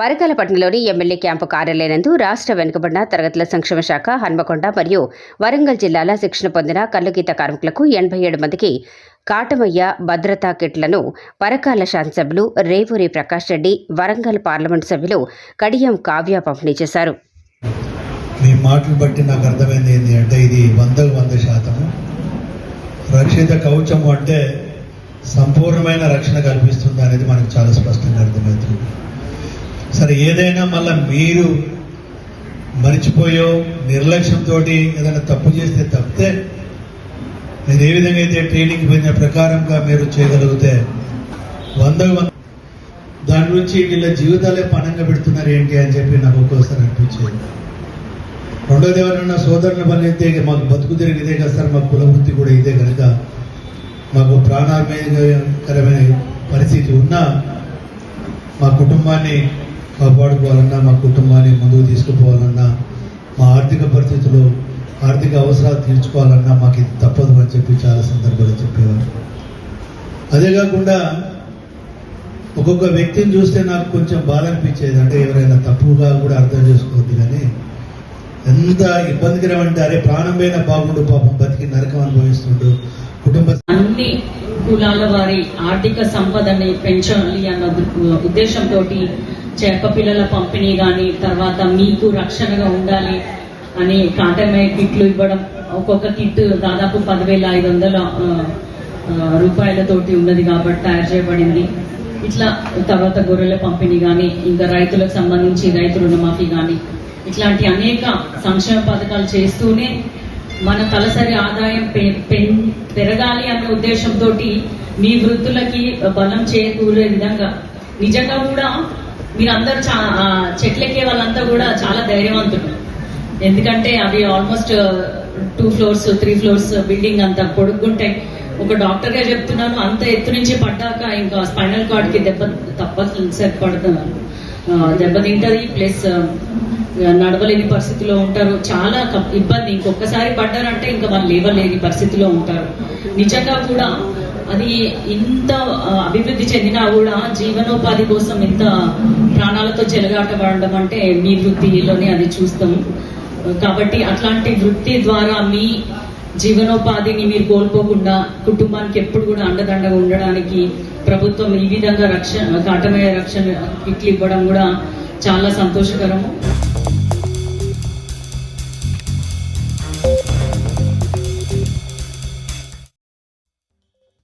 పరకాలపట్నంలోని MLA camp కార్యాలయనందు రాష్ట్ర వెనుకబడిన తరగతుల సంక్షేమ శాఖ హన్మకొండ మరియు వరంగల్ జిల్లాల శిక్షణ పొందిన కల్లుగీత కార్మికులకు ఎనభై ఏడు మందికి కాటమయ్య భద్రతా కిట్లను పరకాల శాసనసభ్యులు రేవూరి ప్రకాష్ రెడ్డి వరంగల్ పార్లమెంటు సభ్యులు కడియం కావ్య పంపిణీ చేశారు. మీ మాటలు బట్టి నాకు అర్థమైంది ఏంటి అంటే ఇది వందకు వంద శాతము. రక్షిత కవచము అంటే సంపూర్ణమైన రక్షణ కల్పిస్తుంది అనేది మనకు చాలా స్పష్టంగా అర్థమవుతుంది. సరే ఏదైనా మళ్ళీ మీరు మర్చిపోయో నిర్లక్ష్యంతో ఏదైనా తప్పు చేస్తే తప్పితే మీరు ఏ విధంగా అయితే ట్రైనింగ్ పోయిన ప్రకారంగా మీరు చేయగలిగితే వందకు వంద దాని నుంచి వీళ్ళ జీవితాలే పణంగా పెడుతున్నారు ఏంటి అని చెప్పి నాకు ఒక్కోసారి అనిపించేది. రెండోది ఎవరైనా సోదరుల పని అయితే మాకు బతుకు తిరిగి ఇదే కదా సార్ మాకు కులవృత్తి కూడా ఇదే కనుక మాకు ప్రాణాపాయకరమైన పరిస్థితి ఉన్నా మా కుటుంబాన్ని కాపాడుకోవాలన్నా మా కుటుంబాన్ని ముందుకు తీసుకుపోవాలన్నా మా ఆర్థిక పరిస్థితులు ఆర్థిక అవసరాలు తీర్చుకోవాలన్నా మాకు ఇది తప్పదు అని చెప్పి చాలా సందర్భాలు చెప్పేవారు. అదే కాకుండా ఒక్కొక్క వ్యక్తిని చూస్తే నాకు కొంచెం బాధ అనిపించేది అంటే ఎవరైనా తప్పుగా కూడా అర్థం చేసుకోవద్దు కానీ ఎంత ఇబ్బందికరం అంటే అరే ప్రాణం పోయినా బాగుండు పాపం బతికి నరకం అనుభవిస్తుండు కుటుంబ అన్ని కులాల వారి ఆర్థిక సంపదని పెంచాలి అన్న ఉద్దేశంతో పిల్లల పంపిణీ కానీ తర్వాత మీకు రక్షణగా ఉండాలి అని కాటమయ్య కిట్లు ఇవ్వడం ఒక్కొక్క కిట్ దాదాపు పదివేల ఐదు వందల రూపాయలతోటి ఉన్నది కాబట్టి తయారు చేయబడింది. ఇట్లా తర్వాత గొర్రెల పంపిణీ కానీ ఇంకా రైతులకు సంబంధించి రైతు రుణమాఫీ కానీ ఇట్లాంటి అనేక సంక్షేమ పథకాలు చేస్తూనే మన తలసరి ఆదాయం పె- పెన్- పెరగాలి అనే ఉద్దేశంతో మీ వృత్తులకి బలం చేకూరే విధంగా నిజంగా కూడా మీరందరూ చా చెట్లెక్కే వాళ్ళంతా కూడా చాలా ధైర్యవంతులు. ఎందుకంటే అవి almost two floors three floors building అంత పొడుగుంటాయి ఒక డాక్టర్గా చెప్తున్నాను అంత ఎత్తు నుంచి పడ్డాక ఇంకా స్పైనల్ కార్డ్కి దెబ్బ తప్పనిసరి పడుతున్నాను దెబ్బతింటది ప్లస్ నడవలేని పరిస్థితిలో ఉంటారు. చాలా ఇబ్బంది. ఇంకొకసారి పడ్డారంటే ఇంకా వాళ్ళు లేవలేని పరిస్థితిలో ఉంటారు. నిజంగా కూడా అది ఇంత అభివృద్ధి చెందినా కూడా జీవనోపాధి కోసం ఇంత ప్రాణాలతో చెలగాటపడడం అంటే మీ వృత్తిలోనే అది చూస్తాం. కాబట్టి అట్లాంటి వృత్తి ద్వారా మీ జీవనోపాధిని మీరు కోల్పోకుండా కుటుంబానికి ఎప్పుడు కూడా అండదండగా ఉండడానికి ప్రభుత్వం ఈ విధంగా రక్షణ కాటమయ్య రక్షణ కిట్లు ఇవ్వడం కూడా చాలా సంతోషకరము.